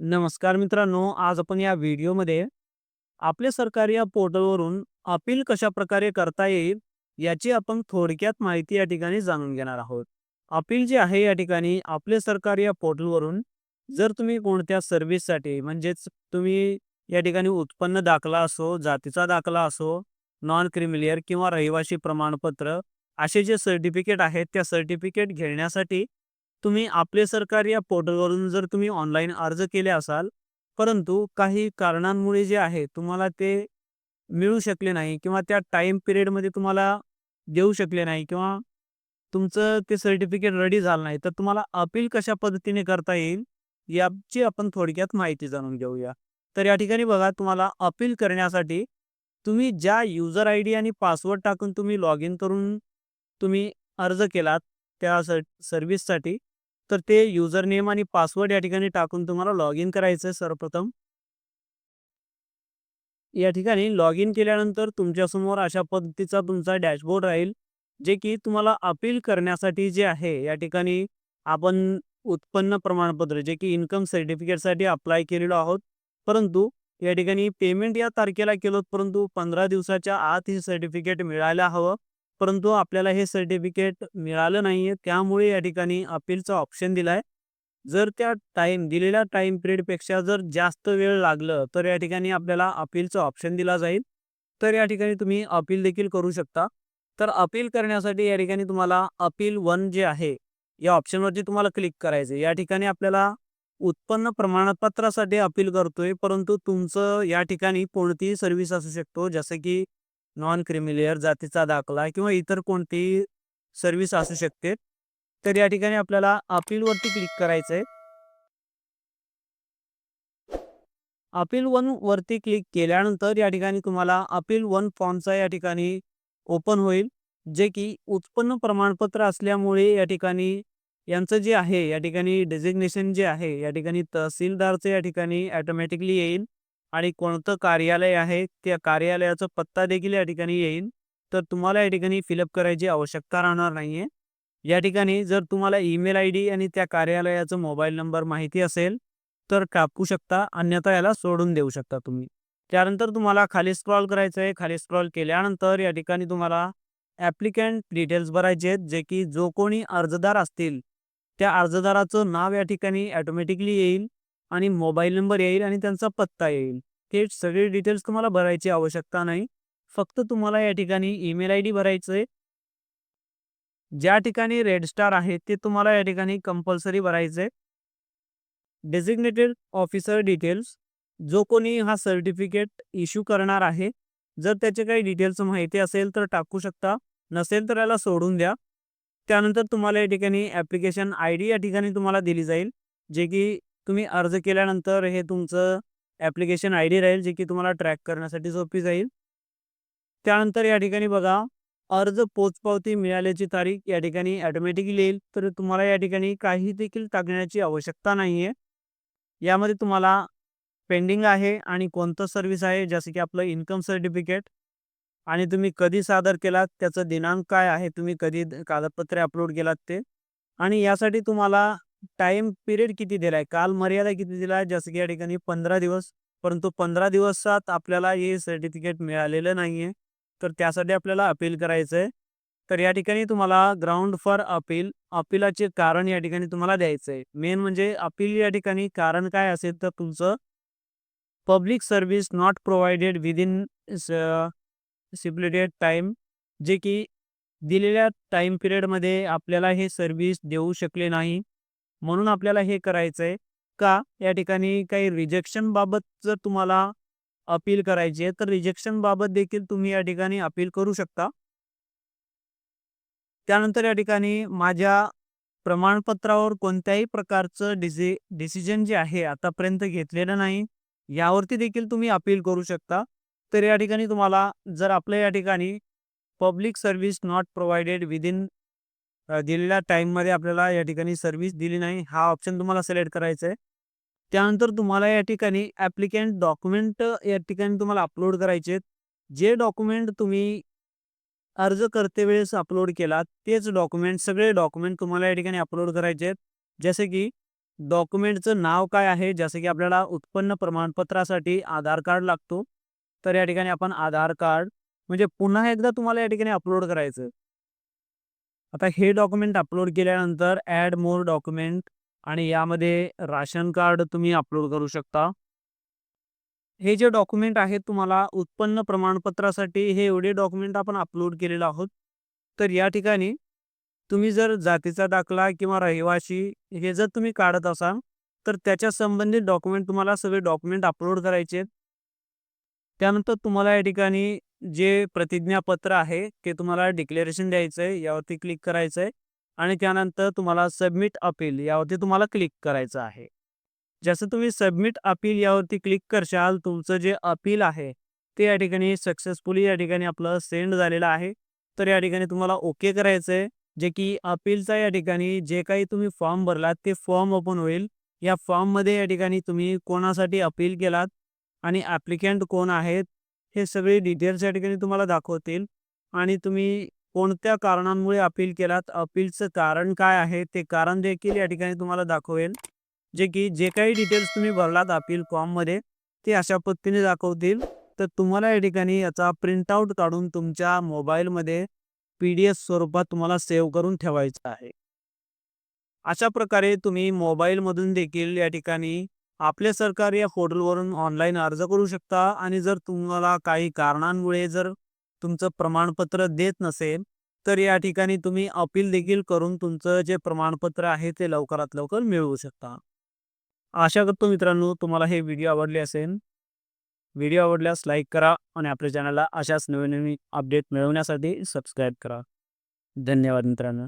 नमस्कार मित्रांनो, आज आपण या व्हिडिओमध्ये आपल्या सरकार या पोर्टलवरून अपील कशा प्रकारे करता येईल, याची आपण थोडक्यात माहिती या ठिकाणी जाणून घेणार आहोत. अपील जे आहे या ठिकाणी आपले सरकारी या पोर्टलवरून जर तुम्ही कोणत्या सर्व्हिससाठी म्हणजेच तुम्ही या ठिकाणी उत्पन्न दाखला असो, जातीचा दाखला असो, नॉन क्रिमिलियर किंवा रहिवासी प्रमाणपत्र असे जे सर्टिफिकेट आहेत, त्या सर्टिफिकेट घेण्यासाठी तुम्ही आपले सरकार या पोर्टलवरून जर तुम्ही ऑनलाईन अर्ज केले असाल, परंतु काही कारणांमुळे जे आहे तुम्हाला ते मिळू शकले नाही किंवा त्या टाईम पिरियडमध्ये तुम्हाला देऊ शकले नाही किंवा तुमचं ते सर्टिफिकेट रेडी झालं नाही, तर तुम्हाला अपील कशा पद्धतीने करता येईल, याची आपण थोडक्यात माहिती जाणून घेऊया. तर या ठिकाणी बघा तुम्हाला अपील करण्यासाठी तुम्ही ज्या युजर आय डी आणि पासवर्ड टाकून तुम्ही लॉग इन करून तुम्ही अर्ज केलात त्या सर सर्व्हिससाठी, तर ते युजर नेम आणि पासवर्ड या ठिकाणी टाकून तुम्हाला लॉग इन करायचं आहे सर्वप्रथम. या ठिकाणी लॉग इन केल्यानंतर तुमच्यासमोर अशा पद्धतीचा तुमचा डॅशबोर्ड राहील, जे की तुम्हाला अपील करण्यासाठी जे आहे, या ठिकाणी आपण उत्पन्न प्रमाणपत्र जे की इन्कम सर्टिफिकेटसाठी अप्लाय केलेलो आहोत. परंतु या ठिकाणी पेमेंट या तारखेला केलं, परंतु 15 दिवसाच्या आत हे सर्टिफिकेट मिळायला हवं. परंतु आपल्याला हे सर्टिफिकेट मिळालं नाहीये, त्यामुळे या ठिकाणी अपीलचा ऑप्शन दिलाय. जर त्या टाईम दिलेल्या टाईम पिरियडपेक्षा जर जास्त वेळ लागलं, तर या ठिकाणी आपल्याला अपीलचा ऑप्शन दिला जाईल. तर या ठिकाणी तुम्ही अपील देखील करू शकता. तर अपील करण्यासाठी या ठिकाणी तुम्हाला अपील वन जे आहे, या ऑप्शनवरती तुम्हाला क्लिक करायचं या ठिकाणी आपल्याला उत्पन्न प्रमाणपत्रासाठी अपील करतोय, परंतु तुमचं या ठिकाणी कोणतीही सर्व्हिस असू शकतो, जसं की नॉन क्रिमिलियर, जातीचा दाखला किंवा इतर कोणतीही सर्व्हिस असू शकते. तर या ठिकाणी आपल्याला अपीलवरती क्लिक करायचं आहे. अपील वन वरती क्लिक केल्यानंतर या ठिकाणी तुम्हाला अपील वन फॉर्मचा या ठिकाणी ओपन होईल, जे की उत्पन्न प्रमाणपत्र असल्यामुळे या ठिकाणी यांचं जे आहे, या ठिकाणी डेझिग्नेशन जे आहे, या ठिकाणी तहसीलदारचं या ठिकाणी ऑटोमॅटिकली येईल आणि कोणतं कार्यालय आहे, त्या कार्यालयाचा पत्ता देखील या ठिकाणी येईल. तर तुम्हाला या ठिकाणी फिलअप करायची आवश्यकता राहणार नाहीये. या ठिकाणी जर तुम्हाला ईमेल आयडी आणि त्या कार्यालयाचा मोबाईल नंबर माहिती असेल, तर टाकू शकता, अन्यथा याला सोडून देऊ शकता तुम्ही. त्यानंतर तुम्हाला खाली स्क्रॉल करायचं आहे. खाली स्क्रॉल केल्यानंतर या ठिकाणी तुम्हाला ॲप्लिकंट डिटेल्स भरायचे आहेत, जे की जो कोणी अर्जदार असतील, त्या अर्जदाराचं नाव या ठिकाणी ऑटोमॅटिकली येईल आणि मोबाईल नंबर येईल आणि त्यांचा पत्ता येईल. हे सगळे डिटेल्स तुम्हाला भरायची आवश्यकता नाही. फक्त तुम्हाला या ठिकाणी ईमेल आय डी भरायचं आहे. ज्या ठिकाणी रेड स्टार आहे, ते तुम्हाला या ठिकाणी कंपल्सरी भरायचं आहे. डेझिग्नेटेड ऑफिसर डिटेल्स, जो कोणी हा सर्टिफिकेट इश्यू करणार आहे, जर त्याचे काही डिटेल्स माहिती असेल तर टाकू शकता, नसेल तर याला सोडून द्या. त्यानंतर तुम्हाला या ठिकाणी ॲप्लिकेशन आय डी या ठिकाणी तुम्हाला दिली जाईल, जे की तुम्ही अर्ज केल्यानंतर हे तुमचं ॲप्लिकेशन आय डी राहील, जे की तुम्हाला ट्रॅक करण्यासाठी सोपी जाईल. त्यानंतर या ठिकाणी बघा, अर्ज पोचपावती मिळाल्याची तारीख या ठिकाणी ॲटोमॅटिकली येईल, तर तुम्हाला या ठिकाणी काही देखील टाकण्याची आवश्यकता नाही आहे यामध्ये तुम्हाला पेंडिंग आहे आणि कोणतं सर्व्हिस आहे, जसं की आपलं इन्कम सर्टिफिकेट आणि तुम्ही कधी सादर केलात, त्याचं दिनांक काय आहे, तुम्ही कधी कागदपत्रे अपलोड केलात ते. आणि यासाठी तुम्हाला टाइम पिरियड किती दिलाय, काल मर्यादा किती दिलाय, जसं की या ठिकाणी 15 दिवस. परंतु 15 दिवसात आपल्याला हे सर्टिफिकेट मिळालेलं नाहीये, तर त्यासाठी आपल्याला अपील करायचं आहे. तर या ठिकाणी तुम्हाला ग्राउंड फॉर अपील, अपीलाचे कारण या ठिकाणी तुम्हाला द्यायचं आहे. मेन म्हणजे अपील या ठिकाणी कारण काय असेल, तर तुमचं public service not provided within stipulated stipulated time, जे की दिलेल्या टाईम पिरियडमध्ये आपल्याला हे सर्व्हिस देऊ शकले नाही, म्हणून आपल्याला हे करायचं आहे. का या ठिकाणी काही रिजेक्शन बाबत जर तुम्हाला अपील करायची आहे, तर रिजेक्शन बाबत देखील तुम्ही या ठिकाणी अपील करू शकता. त्यानंतर या ठिकाणी माझ्या प्रमाणपत्रावर कोणत्याही प्रकारचं डिसि डिसिजन जे आहे आतापर्यंत घेतलेलं नाही, यावरती देखील तुम्ही अपील करू शकता. तर या ठिकाणी तुम्हाला जर आपल्या या ठिकाणी public service not provided within दिलेल्या टाईममध्ये आपल्याला या ठिकाणी सर्व्हिस दिली नाही, हा ऑप्शन तुम्हाला सिलेक्ट करायचा आहे. त्यानंतर तुम्हाला या ठिकाणी ॲप्लिकंट डॉक्युमेंट या ठिकाणी तुम्हाला अपलोड करायचे आहेत. जे डॉक्युमेंट तुम्ही अर्ज करते वेळेस अपलोड केलात, तेच डॉक्युमेंट सगळे डॉक्युमेंट तुम्हाला या ठिकाणी अपलोड करायचे आहेत. जसे की डॉक्युमेंटचं नाव काय आहे जसं की आपल्याला उत्पन्न प्रमाणपत्रासाठी आधार कार्ड लागतो तर या ठिकाणी आपण आधार कार्ड म्हणजे पुन्हा एकदा तुम्हाला या ठिकाणी अपलोड करायचं आता हे डॉक्युमेंट अपलोड केल्यानंतर ॲड मोर डॉक्युमेंट आणि यामध्ये राशन कार्ड तुम्ही अपलोड करू शकता. हे जे डॉक्युमेंट आहेत तुम्हाला उत्पन्न प्रमाणपत्रासाठी हे एवढे डॉक्युमेंट आपण अपलोड केलेलं आहोत. तर या ठिकाणी तुम्ही जर जातीचा दाखला किंवा रहिवासी हे जर तुम्ही काढत असाल तर त्याच्या संबंधित डॉक्युमेंट तुम्हाला सगळे डॉक्युमेंट अपलोड करायचे आहेत. त्यानंतर तुम्हाला या ठिकाणी जे प्रतिज्ञापत्र आहे ते तुम्हाला डिक्लेरेशन द्यायचं आहे यावरती क्लिक करायचं आहे आणि त्यानंतर तुम्हाला सबमिट अपील यावरती तुम्हाला क्लिक करायचं आहे. जसं तुम्ही सबमिट अपील यावरती क्लिक करशाल तुमचं जे अपील आहे ते या ठिकाणी सक्सेसफुली या ठिकाणी आपलं सेंड झालेलं आहे. तर या ठिकाणी तुम्हाला ओके करायचं आहे जे की अपीलचा या ठिकाणी जे काही तुम्ही फॉर्म भरलात ते फॉर्म ओपन होईल. या फॉर्ममध्ये या ठिकाणी तुम्ही कोणासाठी अपील केलात आणि ॲप्लिकंट कोण आहेत हे सगळे डिटेल्स या ठिकाणी तुम्हाला दाखवतील. आणि तुम्ही कोणत्या कारणांमुळे अपील केलात अपीलचं कारण काय आहे ते कारण देखील या ठिकाणी तुम्हाला दाखवेल. जे की जे काही डिटेल्स तुम्ही भरलात अपील फॉर्ममध्ये ते अशा पद्धतीने दाखवतील. तर तुम्हाला या ठिकाणी याचा प्रिंटआउट काढून तुमच्या मोबाईलमध्ये पी डी एफ स्वरूपात तुम्हाला सेव्ह करून ठेवायचं आहे. अशा प्रकारे तुम्ही मोबाईलमधून देखील या ठिकाणी आपले सरकार या पोर्टलवरून ऑनलाईन अर्ज करू शकता आणि जर तुम्हाला काही कारणांमुळे जर तुमचं प्रमाणपत्र देत नसेल तर या ठिकाणी तुम्ही अपील देखील करून तुमचं जे प्रमाणपत्र आहे ते लवकरात लवकर मिळवू शकता. आशा करतो मित्रांनो तुम्हाला हे व्हिडिओ आवडले असेल. व्हिडिओ आवडल्यास लाईक करा आणि आपल्या चॅनलला अशाच नवीन नवीन अपडेट मिळवण्यासाठी सबस्क्राईब करा. धन्यवाद मित्रांनो.